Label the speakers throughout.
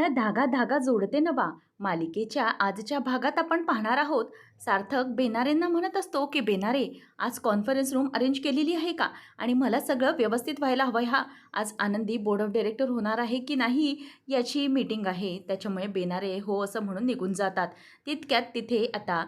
Speaker 1: मन धागा धागा जोडते नवा मालिकेच्या आजच्या भागात आपण पाहणार आहोत. सार्थक बेनारेंना म्हणत असतो की बेनारे आज कॉन्फरन्स रूम अरेंज केलेली आहे का? आणि मला सगळं व्यवस्थित व्हायला हवं हा. आज आनंदी बोर्ड ऑफ डिरेक्टर होणार आहे की नाही याची मीटिंग आहे. त्याच्यामुळे बेनारे हो असं म्हणून निघून जातात. तितक्यात तिथे आता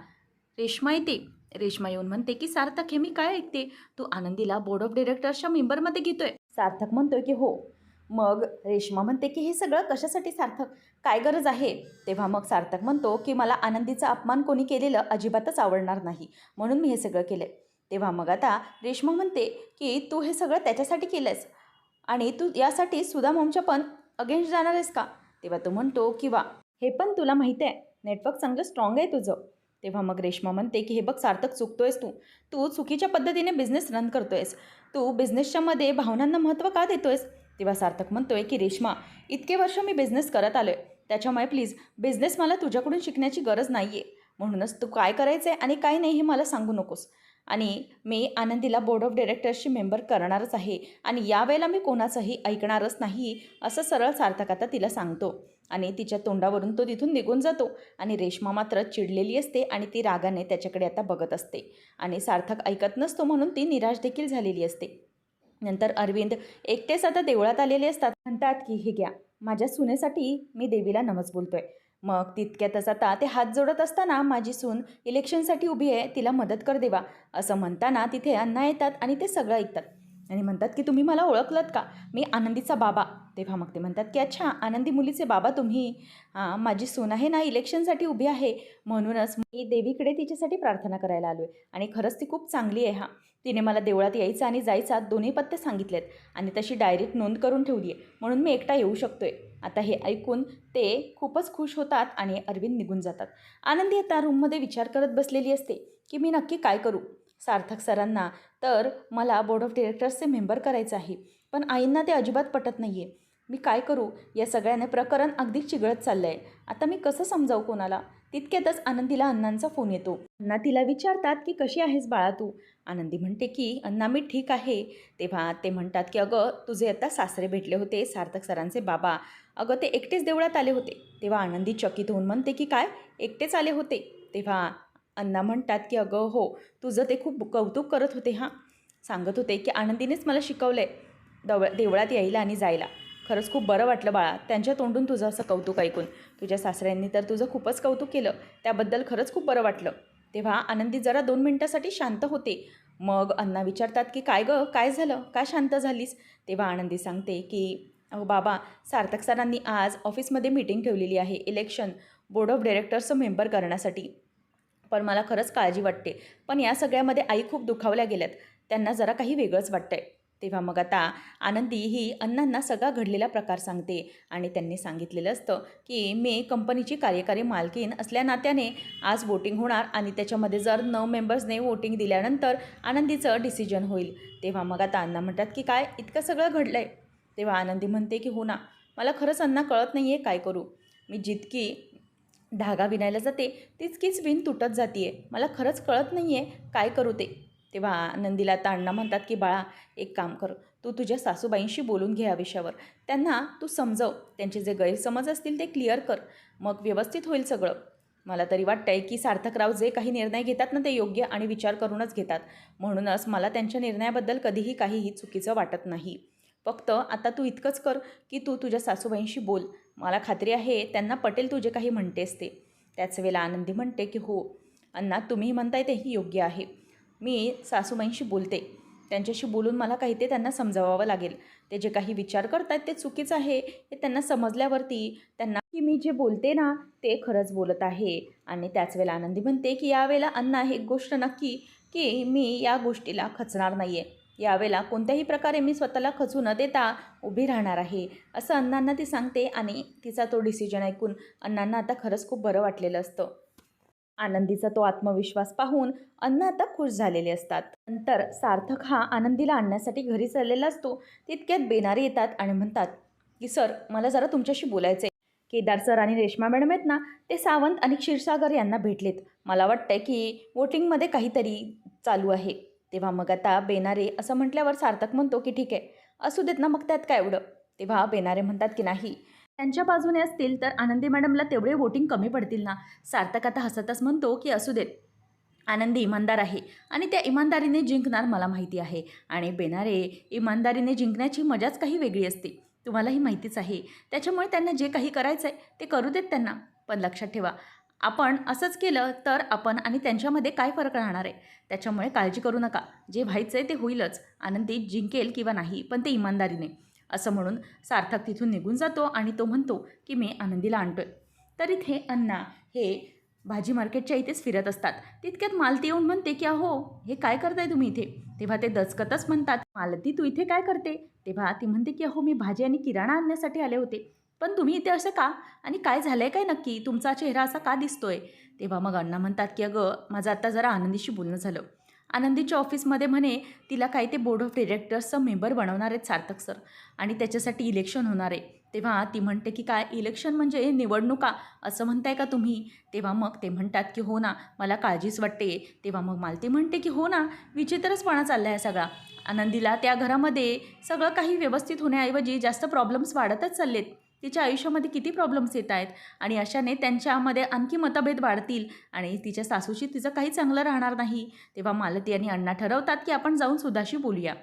Speaker 1: रेश्मा येते. रेश्मा येऊन म्हणते की सार्थक हे मी काय ऐकते? तू आनंदीला बोर्ड ऑफ डिरेक्टर्सच्या मेंबरमध्ये घेतोय. सार्थक म्हणतोय की हो. मग रेश्मा म्हणते की हे सगळं कशासाठी सार्थक? काय गरज आहे? तेव्हा मग सार्थक म्हणतो की मला आनंदीचा अपमान कोणी केलेलं अजिबातच आवडणार नाही. म्हणून मी हे सगळं केलं तेव्हा मग आता रेश्मा म्हणते की तू हे सगळं त्याच्यासाठी केलंस आणि तू यासाठी सुधा मोमच्या पण अगेन्स्ट जाणार आहेस का? तेव्हा तो म्हणतो की वा हे पण तुला माहिती आहे. नेटवर्क चांगलं स्ट्रॉंग आहे तुझं. तेव्हा मग रेश्मा म्हणते की हे बघ सार्थक चुकतोयस तू. तू चुकीच्या पद्धतीने बिझनेस रन करतोयस. तू बिझनेसच्या मध्ये भावनांना महत्त्व का देतोयस? तेव्हा सार्थक म्हणतोय की रेश्मा इतके वर्ष मी बिझनेस करत आलो आहे त्याच्यामुळे प्लीज बिझनेस मला तुझ्याकडून शिकण्याची गरज नाही आहे म्हणूनच तू काय करायचं आहे आणि काय नाही हे मला सांगू नकोस. आणि मी आनंदीला बोर्ड ऑफ डिरेक्टर्सची मेंबर करणारच आहे आणि यावेळेला मी कोणाचंही ऐकणारच नाही असं सरळ सार्थक आता तिला सांगतो. आणि तिच्या तोंडावरून तो तिथून निघून जातो आणि रेश्मा मात्र चिडलेली असते आणि ती रागाने त्याच्याकडे आता बघत असते. आणि सार्थक ऐकत नसतो म्हणून ती निराश देखील झालेली असते. नंतर अरविंद एकटेच आता देवळात आलेले असतात. म्हणतात की हे घ्या माझ्या सुनेसाठी मी देवीला नमस बोलतोय. मग तितक्यातच आता ते हात जोडत असताना माझी सून इलेक्शनसाठी उभी आहे तिला मदत कर देवा असं म्हणताना तिथे अण्णा येतात आणि ते सगळं ऐकतात. आणि म्हणतात की तुम्ही मला ओळखलत का? मी आनंदीचा बाबा. तेव्हा मग ते म्हणतात की अच्छा आनंदी मुलीचे बाबा तुम्ही. हां माझी सून आहे ना इलेक्शनसाठी उभी आहे. म्हणूनच मी देवीकडे तिच्यासाठी प्रार्थना करायला आलो आहे आणि खरंच ती खूप चांगली आहे हा. तिने मला देवळात यायचा आणि जायचा दोन्ही पत्ते सांगितलेत. आणि तशी डायरेक्ट नोंद करून ठेवली आहे म्हणून मी एकटा येऊ शकतो आहे आता हे ऐकून ते खूपच खुश होतात आणि अरविंद निघून जातात. आनंदी आता रूममध्ये विचार करत बसलेली असते की मी नक्की काय करू? सार्थक सरांना. तर मला बोर्ड ऑफ डिरेक्टर्सचे मेंबर करायचं आहे. पण आईंना ते अजिबात पटत नाही आहे मी काय करू? या सगळ्याने प्रकरण अगदी चिघळत चाललं आहे आता मी कसं समजावू कोणाला? तितक्यातच आनंदीला अण्णांचा फोन येतो. अण्णा तिला विचारतात की कशी आहेस बाळा तू? आनंदी म्हणते की अण्णा मी ठीक आहे. तेव्हा ते म्हणतात की अगं तुझे आता सासरे भेटले होते सार्थक सरांचे बाबा. अगं ते एकटेच देवळात आले होते. तेव्हा आनंदी चकित होऊन म्हणते की काय? एकटेच आले होते. तेव्हा अण्णा म्हणतात की अगं हो तुझं ते खूप कौतुक करत होते हां. सांगत होते की आनंदीनेच मला शिकवलं आहे दव देवळात यायला आणि जायला. खरंच खूप बरं वाटलं बाळा त्यांच्या तोंडून तुझं असं कौतुक ऐकून. तुझ्या सासऱ्यांनी तर तुझं खूपच कौतुक केलं त्याबद्दल खरंच खूप बरं वाटलं. तेव्हा आनंदी जरा दोन मिनटासाठी शांत होते. मग अण्णा विचारतात की काय गं काय झालं? काय शांत झालीस? तेव्हा आनंदी सांगते की अहो बाबा सार्थक सरांनी आज ऑफिसमध्ये मीटिंग ठेवलेली आहे इलेक्शन बोर्ड ऑफ डिरेक्टर्सचं मेंबर करण्यासाठी. पण मला खरंच काळजी वाटते. पण या सगळ्यामध्ये आई खूप दुखावल्या गेल्यात. त्यांना जरा काही वेगळंच वाटतंय. तेव्हा मग आता आनंदी ही अण्णांना सगळा घडलेला प्रकार सांगते. आणि त्यांनी सांगितलेलं असतं की मी कंपनीची कार्यकारी मालकीन असल्या नात्याने आज वोटिंग होणार आणि त्याच्यामध्ये जर नऊ मेंबर्सने वोटिंग दिल्यानंतर आनंदीचं डिसिजन होईल. तेव्हा मग आता अण्णा म्हणतात की काय इतकं सगळं घडलं आहे तेव्हा आनंदी म्हणते की हो ना. मला खरंच अण्णा कळत नाही आहे काय करू. मी जितकी धागा विणायला जाते तितकीच विण तुटत जाते मला खरंच कळत नाही आहे काय करू ते. तेव्हा आनंदीला आता अण्णा म्हणतात की बाळा एक काम कर. तू तुझ्या सासूबाईंशी बोलून घे या विषयावर. त्यांना तू समजव. त्यांचे जे गैरसमज असतील ते क्लिअर कर. मग व्यवस्थित होईल सगळं. मला तरी वाटतंय की सार्थकराव जे काही निर्णय घेतात ना ते योग्य आणि विचार करूनच घेतात. म्हणूनच मला त्यांच्या निर्णयाबद्दल कधीही काहीही चुकीचं वाटत नाही. फक्त आता तू इतकंच कर की तू तुझ्या सासूबाईंशी बोल. मला खात्री आहे त्यांना पटेल तू जे काही म्हणतेस ते. त्याच वेळेला आनंदी म्हणते की हो अण्णा तुम्ही म्हणताय तेही योग्य आहे. मी सासूबाईंशी बोलते. त्यांच्याशी बोलून मला काही ते त्यांना समजावावं लागेल. ते जे काही विचार करतात ते चुकीचं आहे. हे त्यांना समजल्यावरती त्यांना की मी जे बोलते ना ते खरंच बोलत आहे. आणि त्याच वेळेला आनंदी म्हणते की यावेळेला अण्णा एक गोष्ट नक्की की मी या गोष्टीला खचणार नाही आहे यावेळेला कोणत्याही प्रकारे मी स्वतःला खचू न देता उभी राहणार आहे असं अण्णांना ती सांगते आणि तिचा तो डिसिजन ऐकून अण्णांना आता खरंच खूप बरं वाटलेलं असतं. आनंदीचा तो आत्मविश्वास पाहून अण्णा आता खुश झालेले असतात. नंतर सार्थक हा आनंदीला आणण्यासाठी घरी चाललेला असतो तितक्यात बेनारी येतात आणि म्हणतात की सर मला जरा तुमच्याशी बोलायचं आहे केदार सर आणि रेश्मा मॅडम आहेत ना ते सावंत आणि क्षीरसागर यांना भेटलेत. मला वाटतंय की वोटिंगमध्ये काहीतरी चालू आहे. तेव्हा मग आता बेनारे असं म्हटल्यावर सार्थक म्हणतो की ठीक आहे असू देत ना मग त्यात काय एवढं? तेव्हा बेनारे म्हणतात की नाही. त्यांच्या बाजूने असतील तर आनंदी मॅडमला तेवढे वोटिंग कमी पडतील ना. सार्थक आता हसतच म्हणतो की असू देत. आनंदी इमानदार आहे आणि त्या इमानदारीने जिंकणार मला माहिती आहे. आणि बेनारे इमानदारीने जिंकण्याची मजाच काही वेगळी असते. तुम्हालाही माहितीच आहे. त्याच्यामुळे त्यांना जे काही करायचं आहे ते करू देत त्यांना. पण लक्षात ठेवा आपण असंच केलं तर आपण आणि त्यांच्यामध्ये काय फरक राहणार आहे? त्याच्यामुळे काळजी करू नका. जे व्हायचं आहे ते होईलच. आनंदी जिंकेल किंवा नाही पण ते इमानदारीने. असं म्हणून सार्थक तिथून निघून जातो आणि तो म्हणतो की मी आनंदीला आणतोय. तर इथे अण्णा हे भाजी मार्केटच्या इथेच फिरत असतात. तितक्यात मालती येऊन म्हणते की अहो हे काय करताय तुम्ही इथे? तेव्हा ते दचकतच म्हणतात मालती तू इथे काय करते? तेव्हा ती म्हणते की अहो मी भाजी आणि किराणा आणण्यासाठी आले होते. पण तुम्ही इथे असं का? आणि काय झालं आहे काय नक्की? तुमचा चेहरा असा का दिसतोय? तेव्हा मग अण्णा म्हणतात की अगं माझं आता जरा आनंदीशी बोलणं झालं. आनंदीच्या ऑफिसमध्ये म्हणे तिला काय ते बोर्ड ऑफ डिरेक्टर्सचं मेंबर बनवणार आहेत सार्थक सर आणि त्याच्यासाठी इलेक्शन होणार आहे. तेव्हा ती म्हणते की काय इलेक्शन म्हणजे निवडणुका? असं म्हणताय का तुम्ही? तेव्हा मग ते म्हणतात की हो ना मला काळजीच वाटते. तेव्हा मग मालती म्हणते की हो ना विचित्रचपणा चालला आहे सगळा. आनंदीला त्या घरामध्ये सगळं काही व्यवस्थित होण्याऐवजी जास्त प्रॉब्लेम्स वाढतच चाललेत. तिच्या आयुष्यामध्ये किती प्रॉब्लेम्स येत आहेत? आणि अशाने त्यांच्यामध्ये आणखी मतभेद वाढतील आणि तिच्या सासूशी तिचं काही चांगलं राहणार नाही. तेव्हा मालती आणि अण्णा ठरवतात की आपण जाऊन सुधाशी बोलूया.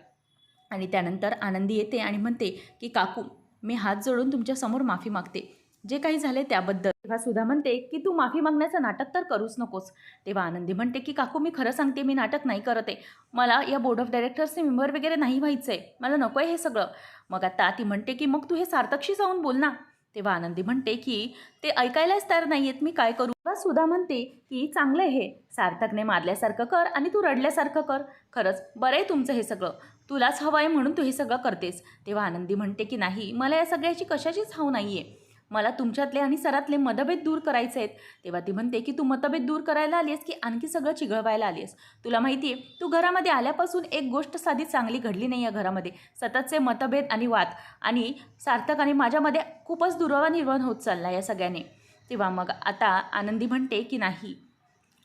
Speaker 1: आणि त्यानंतर आनंदी येते आणि म्हणते की काकू मी हात जोडून तुमच्यासमोर माफी मागते. जे काही झाले त्याबद्दल तेव्हा सुधा म्हणते की तू माफी मागण्याचं नाटक तर करूच नकोस. तेव्हा आनंदी म्हणते की काकू मी खरं सांगते मी नाटक नाही करत. आहे मला या बोर्ड ऑफ डायरेक्टर्सचे मेंबर वगैरे नाही व्हायचं आहे मला नको आहे हे सगळं. मग आता ती म्हणते की मग तू हे सार्थकशी जाऊन बोल ना. तेव्हा आनंदी म्हणते की ते ऐकायलाच तयार नाही आहेत मी काय करू? तेव्हा सुधा म्हणते की चांगलं आहे. हे सार्थकने मारल्यासारखं कर आणि तू रडल्यासारखं कर. खरंच बरं आहे तुमचं हे सगळं. तुलाच हवं आहे म्हणून तू हे सगळं करतेस. तेव्हा आनंदी म्हणते की नाही मला या सगळ्याची कशाचीच हाव नाही आहे मला तुमच्यातले आणि सरातले मतभेद दूर करायचे आहेत. तेव्हा ती म्हणते की तू मतभेद दूर करायला आली आहेस की आणखी सगळं चिघळवायला आली आहेस तुला माहिती आहे तू घरामध्ये आल्यापासून एक गोष्ट साधी चांगली घडली नाही या घरामध्ये. सततचे मतभेद आणि वाद आणि सार्थक आणि माझ्यामध्ये खूपच दुरावा निर्माण होत चालला या सगळ्याने. तेव्हा मग आता आनंदी म्हणते की नाही.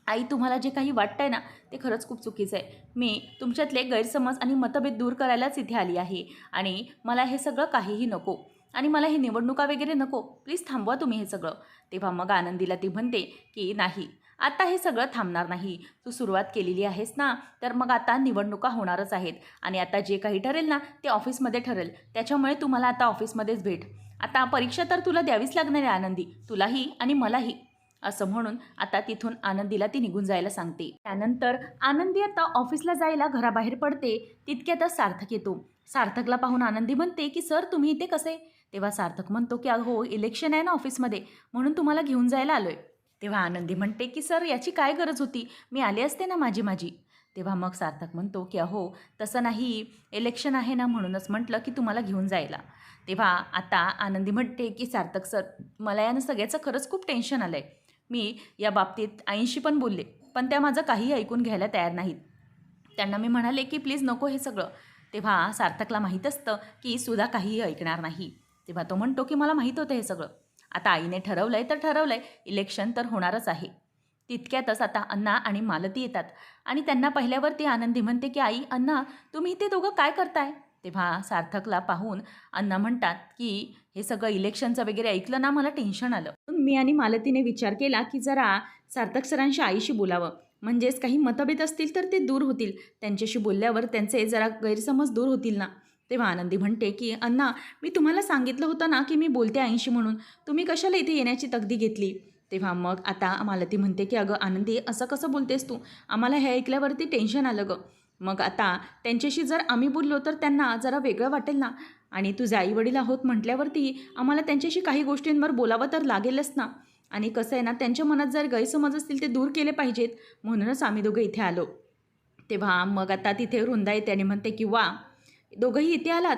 Speaker 1: आई तुम्हाला जे काही वाटतंय ना ते खरंच खूप चुकीचं आहे. मी तुमच्यातले गैरसमज आणि मतभेद दूर करायलाच इथे आली आहे आणि मला हे सगळं काहीही नको. आणि मला हे निवडणुका वगैरे नको. प्लीज थांबवा तुम्ही हे सगळं. तेव्हा मग आनंदीला ती म्हणते की नाही आता हे सगळं थांबणार नाही. तू सुरुवात केलेली आहेस ना तर मग आता निवडणुका होणारच आहेत. आणि आता जे काही ठरेल ना ते ऑफिसमध्ये ठरेल. त्याच्यामुळे तू मला आता ऑफिसमध्येच भेट. आता परीक्षा तर तुला द्यावीच लागणार आहे आनंदी. तुलाही आणि मलाही. असं म्हणून आता तिथून आनंदीला ती निघून जायला सांगते. त्यानंतर आनंदी आता ऑफिसला जायला घराबाहेर पडते. तितक्यातच सार्थक येतो. सार्थकला पाहून आनंदी म्हणते की सर तुम्ही इथे कसे? तेव्हा सार्थक म्हणतो की अहो इलेक्शन आहे ना ऑफिसमध्ये म्हणून तुम्हाला घेऊन जायला आलो आहे तेव्हा आनंदी म्हणते की सर याची काय गरज होती? मी आले असते ना माझी माझी. तेव्हा मग सार्थक म्हणतो की अहो तसं नाही इलेक्शन आहे ना म्हणूनच म्हटलं की तुम्हाला घेऊन जायला. तेव्हा आता आनंदी म्हणते की सार्थक सर मला यानं सगळ्याचं खरंच खूप टेन्शन आलं आहे मी या बाबतीत आईंशी पण बोलले पण त्या माझं काही ऐकून घ्यायला तयार नाहीत. त्यांना मी म्हणाले की प्लीज नको हे सगळं. तेव्हा सार्थकला माहीत असतं की सुद्धा काहीही ऐकणार नाही. तेव्हा तो म्हणतो की मला माहीत होतं हे सगळं. आता आईने ठरवलं आहे तर ठरवलं आहे इलेक्शन तर होणारच आहे. तितक्यातच आता अण्णा आणि मालती येतात. आणि त्यांना पहिल्यावर ती आनंदी म्हणते की आई अण्णा तुम्ही ते दोघं काय करताय? तेव्हा सार्थकला पाहून अण्णा म्हणतात की हे सगळं इलेक्शनचं वगैरे ऐकलं ना मला टेन्शन आलं. मी आणि मालतीने विचार केला की जरा सार्थक सरांशी आईशी बोलावं. म्हणजेच काही मतभेद असतील तर ते दूर होतील. त्यांच्याशी बोलल्यावर त्यांचे जरा गैरसमज दूर होतील ना. तेव्हा आनंदी म्हणते की अण्णा मी तुम्हाला सांगितलं होतं ना की मी बोलते ऐंशी म्हणून. तुम्ही कशाला इथे येण्याची तगदी घेतली? तेव्हा मग आता आम्हाला ती म्हणते की अगं आनंदी असं कसं बोलतेस तू? आम्हाला हे ऐकल्यावरती टेन्शन आलं गं. मग आता त्यांच्याशी जर आम्ही बोललो तर त्यांना जरा वेगळं वाटेल ना? आणि तुझे आईवडील आहोत म्हटल्यावरती आम्हाला त्यांच्याशी काही गोष्टींवर बोलावं तर लागेलच ना? आणि कसं आहे ना त्यांच्या मनात जर गैरसमज असतील ते दूर केले पाहिजेत. म्हणूनच आम्ही दोघं इथे आलो. तेव्हा मग आता तिथे रुंदा येते आणि म्हणते की वा दोघंही इथे आलात.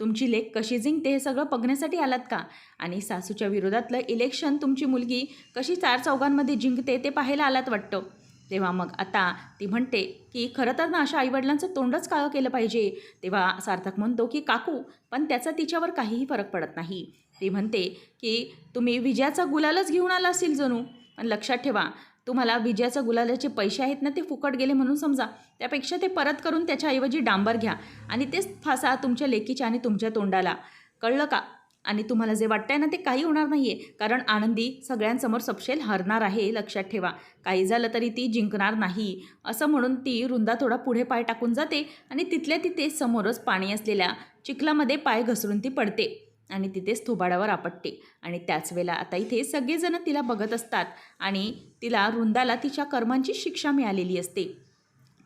Speaker 1: तुमची लेख कशी जिंकते हे सगळं बघण्यासाठी आलात का? आणि सासूच्या विरोधातलं इलेक्शन तुमची मुलगी कशी चार चौघांमध्ये जिंकते ते पाहायला आलात वाटतं? तेव्हा मग आता ती म्हणते की खरं तर ना अशा आईवडिलांचं तोंडच काळं केलं पाहिजे. तेव्हा सार्थक म्हणतो की काकू पण त्याचा तिच्यावर काहीही फरक पडत नाही. ती म्हणते की तुम्ही विजयाचा गुलालच घेऊन आला असेल जणू. पण लक्षात ठेवा तुम्हाला विजयाचा गुलालाचे पैसे आहेत ना ते फुकट गेले म्हणून समजा. त्यापेक्षा ते परत करून त्याच्याऐवजी डांबर घ्या. आणि तेच फासा तुमच्या लेकीच्या आणि तुमच्या तोंडाला. कळलं का? आणि तुम्हाला जे वाटतंय ना ते काही होणार नाही आहे कारण आनंदी सगळ्यांसमोर सपशेल हरणार आहे लक्षात ठेवा. काही झालं तरी ती जिंकणार नाही. असं म्हणून ती रुंदा थोडा पुढे पाय टाकून जाते आणि तिथल्या तिथे समोरच पाणी असलेल्या चिखलामध्ये पाय घसरून ती पडते. आणि तिथेच थोबाडावर आपटते. आणि त्याच वेळेला आता इथे सगळेजण तिला बघत असतात आणि तिला रुंदाला तिच्या कर्मांची शिक्षा मिळालेली असते.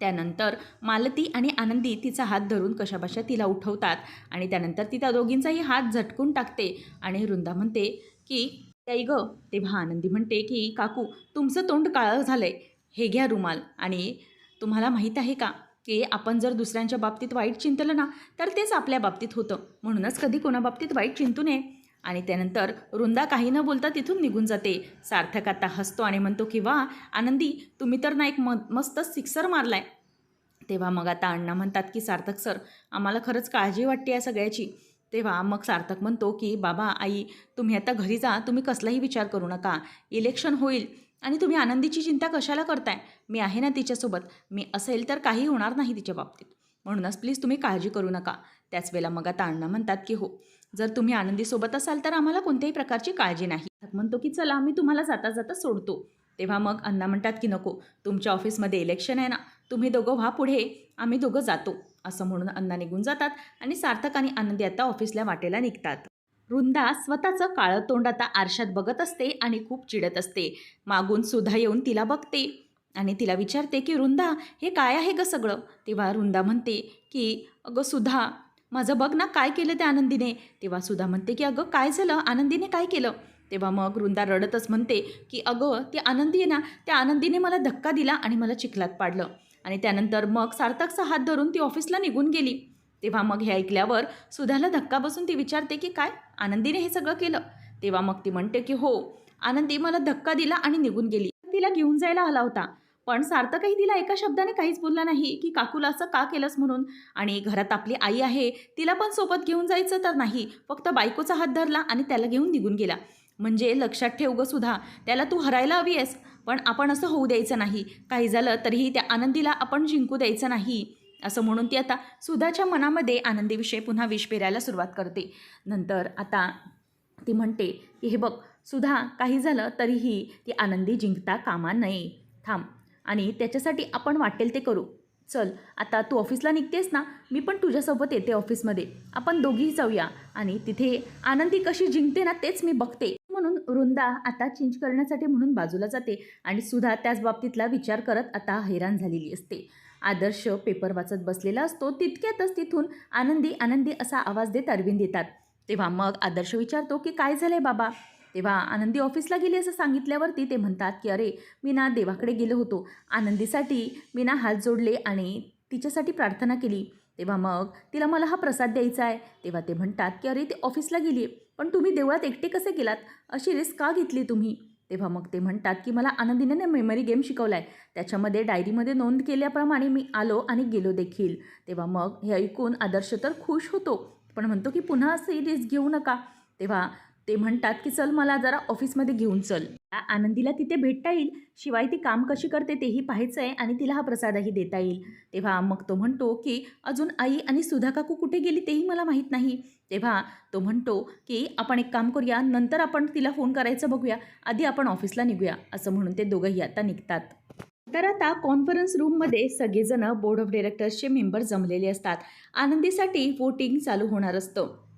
Speaker 1: त्यानंतर मालती आणि आनंदी तिचा हात धरून कशाबाशा तिला उठवतात आणि त्यानंतर ती त्या दोघींचाही हात झटकून टाकते आणि वृंदा म्हणते की त्याई ग तेव्हा आनंदी म्हणते की काकू तुमचं तोंड काळं झालं आहे हे घ्या रुमाल आणि तुम्हाला माहीत आहे का की आपण जर दुसऱ्यांच्या बाबतीत वाईट चिंतलं ना तर तेच आपल्या बाबतीत होतं. म्हणूनच कधी कोणाबाबतीत वाईट चिंतू नये. आणि त्यानंतर वृंदा काही न बोलता तिथून निघून जाते. सार्थक आता हसतो आणि म्हणतो की वा आनंदी तुम्ही तर ना एक म मस्त सिक्सर मारलाय. तेव्हा मग आता अण्णा म्हणतात की सार्थक सर आम्हाला खरंच काळजी वाटते या सगळ्याची. तेव्हा मग सार्थक म्हणतो की बाबा आई तुम्ही आता घरी जा तुम्ही कसलाही विचार करू नका. इलेक्शन होईल. आणि तुम्ही आनंदीची चिंता कशाला करताय? मी आहे ना तिच्यासोबत. मी असेल तर काही होणार नाही तिच्या बाबतीत. म्हणूनच प्लीज तुम्ही काळजी करू नका. त्याच वेळेला मग आता अण्णा म्हणतात की हो. जर तुम्ही आनंदीसोबत असाल तर आम्हाला कोणत्याही प्रकारची काळजी नाही. म्हणतो की चला मी तुम्हाला जाता जाता सोडतो. तेव्हा मग अण्णा म्हणतात की नको. तुमच्या ऑफिसमध्ये इलेक्शन आहे ना. तुम्ही दोघं व्हा पुढे. आम्ही दोघं जातो. असं म्हणून अण्णा निघून जातात आणि सार्थक आणि आनंदी आता ऑफिसला वाटेला निघतात. वृंदा स्वतःचं काळं तोंड आता आरशात बघत असते आणि खूप चिडत असते. मागून सुधा येऊन तिला बघते आणि तिला विचारते की वृंदा हे काय आहे ग सगळं? तेव्हा वृंदा म्हणते की अगं सुधा माझं बघ ना काय केलं त्या आनंदीने. तेव्हा सुधा म्हणते की अगं काय झालं? आनंदीने काय केलं? तेव्हा मग वृंदा रडतच म्हणते की अगं ती आनंदी आहे ना त्या आनंदीने मला धक्का दिला आणि मला चिखलात पाडलं. आणि त्यानंतर मग सार्थकचा हात धरून ती ऑफिसला निघून गेली. तेव्हा मग हे ऐकल्यावर सुधाला धक्का बसून ती विचारते की काय? आनंदीने हे सगळं केलं. तेव्हा मग ती म्हणते की हो आनंदी मला धक्का दिला आणि निघून गेली. तिला घेऊन जायला आला होता. पण सार्थकही तिला एका शब्दाने काहीच बोलला नाही की काकूला असं का केलंस म्हणून? आणि घरात आपली आई आहे तिला पण सोबत घेऊन जायचं तर नाही. फक्त बायकोचा हात धरला आणि त्याला घेऊन निघून गेला. म्हणजे लक्षात ठेव ग सुद्धा त्याला तू हरायला हवी आहेस. पण आपण असं होऊ द्यायचं नाही. काही झालं तरीही त्या आनंदीला आपण जिंकू द्यायचं नाही. असं म्हणून ती आता सुधाच्या मनामध्ये आनंदीविषयी पुन्हा विष पेरायला सुरुवात करते. नंतर आता ती म्हणते की हे बघ सुधा काही झालं तरीही ती आनंदी जिंकता कामा नये. थांब. आणि त्याच्यासाठी आपण वाटेल ते करू. चल आता तू ऑफिसला निघतेस ना मी पण तुझ्यासोबत येते ऑफिसमध्ये. आपण दोघीही जाऊया. आणि तिथे आनंदी कशी जिंकते ना तेच मी बघते. म्हणून वृंदा आता चेंज करण्यासाठी म्हणून बाजूला जाते आणि सुधा त्याच बाबतीतला विचार करत आता हैराण झालेली असते. आदर्श पेपर वाचत बसलेला असतो तितक्यातच तिथून आनंदी आनंदी असा आवाज देत अरविंद येतात. तेव्हा मग आदर्श विचारतो की काय झालंय बाबा? तेव्हा आनंदी ऑफिसला गेली असं सांगितल्यावरती ते म्हणतात की अरे मी ना देवाकडे गेलो होतो. आनंदीसाठी मी ना हात जोडले आणि तिच्यासाठी प्रार्थना केली. तेव्हा मग तिला मला हा प्रसाद द्यायचा आहे. तेव्हा ते म्हणतात की अरे ते ऑफिसला गेली आहे पण तुम्ही देवळात एकटे कसे गेलात? अशी रिस्क का घेतली तुम्ही? तेव्हा मग ते म्हणतात की मला आनंदीने मेमरी गेम शिकवला आहे त्याच्यामध्ये डायरीमध्ये नोंद केल्याप्रमाणे मी आलो आणि गेलो देखील. तेव्हा मग हे ऐकून आदर्श तर खुश होतो. पण म्हणतो की पुन्हा असे रिस्क घेऊ नका. तेव्हा ते म्हणतात की चल मला जरा ऑफिसमध्ये घेऊन चल. आनंदीला तिथे भेटता येईल. शिवाय ती काम कशी करते तेही पाहायचं आहे आणि तिला हा प्रसादही देता येईल. तेव्हा मग तो म्हणतो की अजून आई आणि सुधा काकू कुठे गेली तेही मला माहीत नाही. तेव्हा तो म्हणतो की आपण एक काम करूया नंतर आपण तिला फोन करायचं बघूया. आधी आपण ऑफिसला निघूया. असं म्हणून ते दोघंही आता निघतात. तर आता कॉन्फरन्स रूममध्ये सगळेजण बोर्ड ऑफ डिरेक्टर्सचे मेंबर जमलेले असतात. आनंदीसाठी वोटिंग चालू होणार असतं.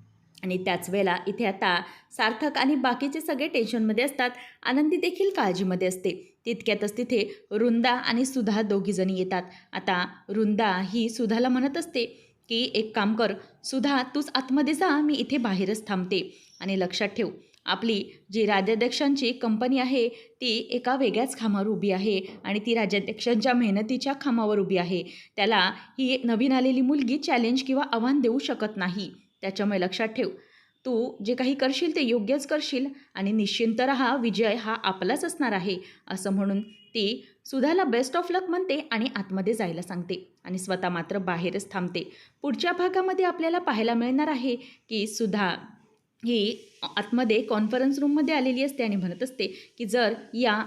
Speaker 1: आणि त्याच वेळेला इथे आता सार्थक आणि बाकीचे सगळे टेन्शनमध्ये असतात. आनंदी देखील काळजीमध्ये असते. तितक्यातच तिथे रुंदा आणि सुधा दोघीजणी येतात. आता रुंदा ही सुधाला म्हणत असते की एक काम कर सुधा तूच आतमध्ये जा मी इथे बाहेरच थांबते. आणि लक्षात ठेव आपली जी राज्याध्यक्षांची कंपनी आहे ती एका वेगळ्याच खामावर उभी आहे आणि ती राज्याध्यक्षांच्या मेहनतीच्या खामावर उभी आहे. त्याला ही नवीन आलेली मुलगी चॅलेंज किंवा आव्हान देऊ शकत नाही. त्याच्यामुळे लक्षात ठेव. तू जे काही करशील ते योग्यच करशील आणि निश्चिंत राहा विजय हा आपलाच असणार आहे असं म्हणून ती सुधाला बेस्ट ऑफ लक म्हणते आणि आतमध्ये जायला सांगते आणि स्वतः मात्र बाहेरच थांबते. पुढच्या भागामध्ये आपल्याला पाहायला मिळणार आहे की सुधा ही आतमध्ये कॉन्फरन्स रूममध्ये आलेली असते आणि म्हणत असते की जर या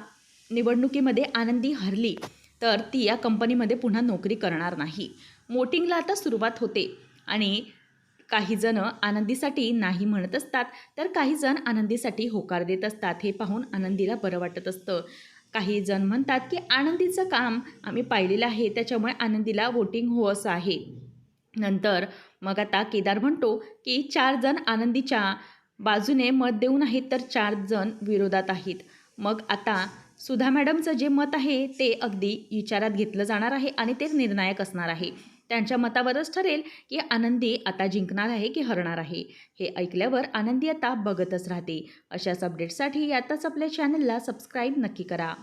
Speaker 1: निवडणुकीमध्ये आनंदी हरली तर ती या कंपनीमध्ये पुन्हा नोकरी करणार नाही. मोटिंगला आता सुरुवात होते आणि काही जण आनंदीसाठी नाही म्हणत असतात तर काही जण आनंदीसाठी होकार देत असतात हे पाहून आनंदीला बरं वाटत असतं. काही जण म्हणतात की आनंदीचं काम आम्ही पाहिलेलं आहे त्याच्यामुळे आनंदीला वोटिंग हो असं आहे. नंतर मग आता केदार म्हणतो की चार जण आनंदीच्या बाजूने मत देऊन आहेत तर चार जण विरोधात आहेत. मग आता सुधा मॅडमचं जे मत आहे ते अगदी विचारात घेतलं जाणार आहे आणि ते निर्णायक असणार आहे. त्यांच्या मतावरच ठरेल की आनंदी आता जिंकणार आहे की हरणार आहे. हे ऐकल्यावर आनंदी आता बघतच राहते. अशाच अपडेट्ससाठी यातच आपल्या चॅनलला सबस्क्राईब नक्की करा.